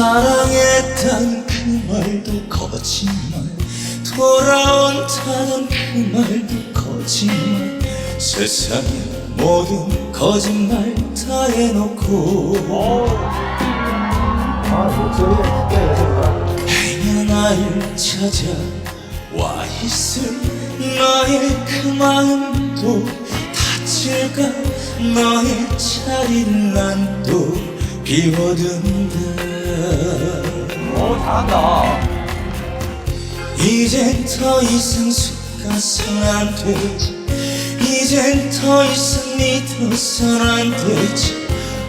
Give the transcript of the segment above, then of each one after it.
사랑했던 그 말도 거짓말. 돌아온다던 그 말도 거짓말. 세상에 모든 거짓말 다 해놓고. 아 목소리 진짜 여신다. 행여 나를 찾아와 있을 너의 그 마음도 다칠까? 너의 자리를 난 또 비워둔다. 오 잘한다. 이젠 더 이상 속아선 안 되지 이젠 더 이상 믿어선 안 되지.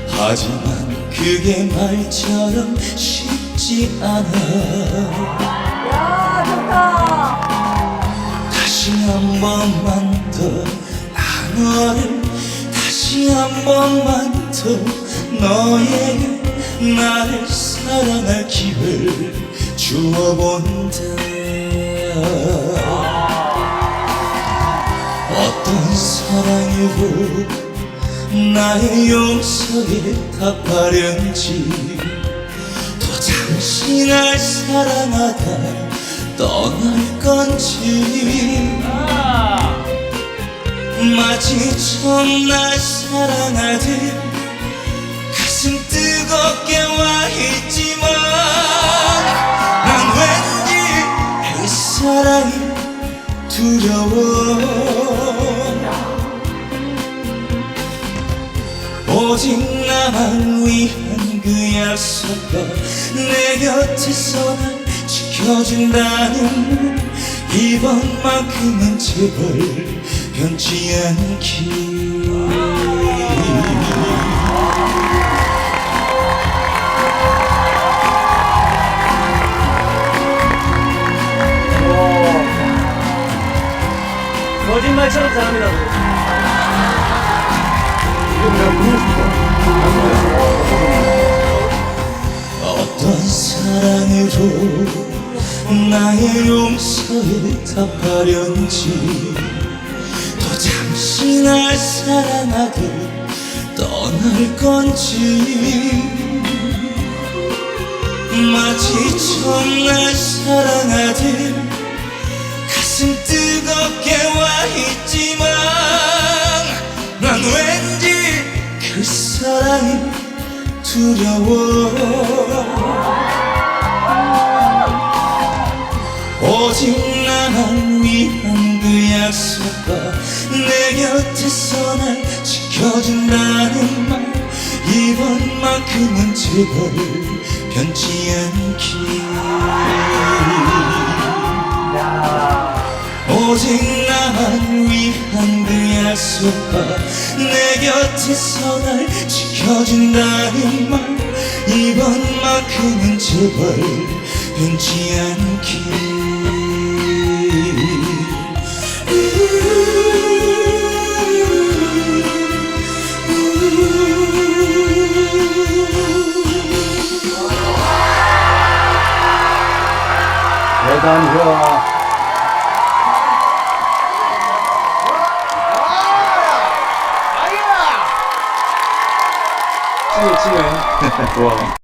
하지만 그게 말처럼 쉽지 않아. 야 좋다. 다시 한 번만 더나 너를 다시 한 번만 더 너에게 나를 사랑할 기회를 주어본다 어떤 사랑으로 나의 용서에 답하려는지 또 당신을 사랑하다 떠날 건지 마치 처음 날 사랑하듯 가슴 뜨겁게 와 있지만 오직 나만 위한 그 약속과 내 곁에서 날 지켜준다는 말 이번만큼은 제발 변치 않기. 거짓말처럼 잘합니다 사랑으로 나의 용서에 답하려는지 또 당신을 사랑하듯 떠날 건지 마치 처음 날 사랑하듯 가슴 뜨겁게 와 있지만 난 왠지 그 사랑이 두려워 오직 나만 위한 그 약속과 내 곁에서 날 지켜준다는 말. 이번만큼은 제발 변치 않기. 오직 나만 위한 그 약속과 내 곁에서 날 지켜준다는 말. 이번만큼은 제발 변치 않기 대단해 찌해 찌해 좋아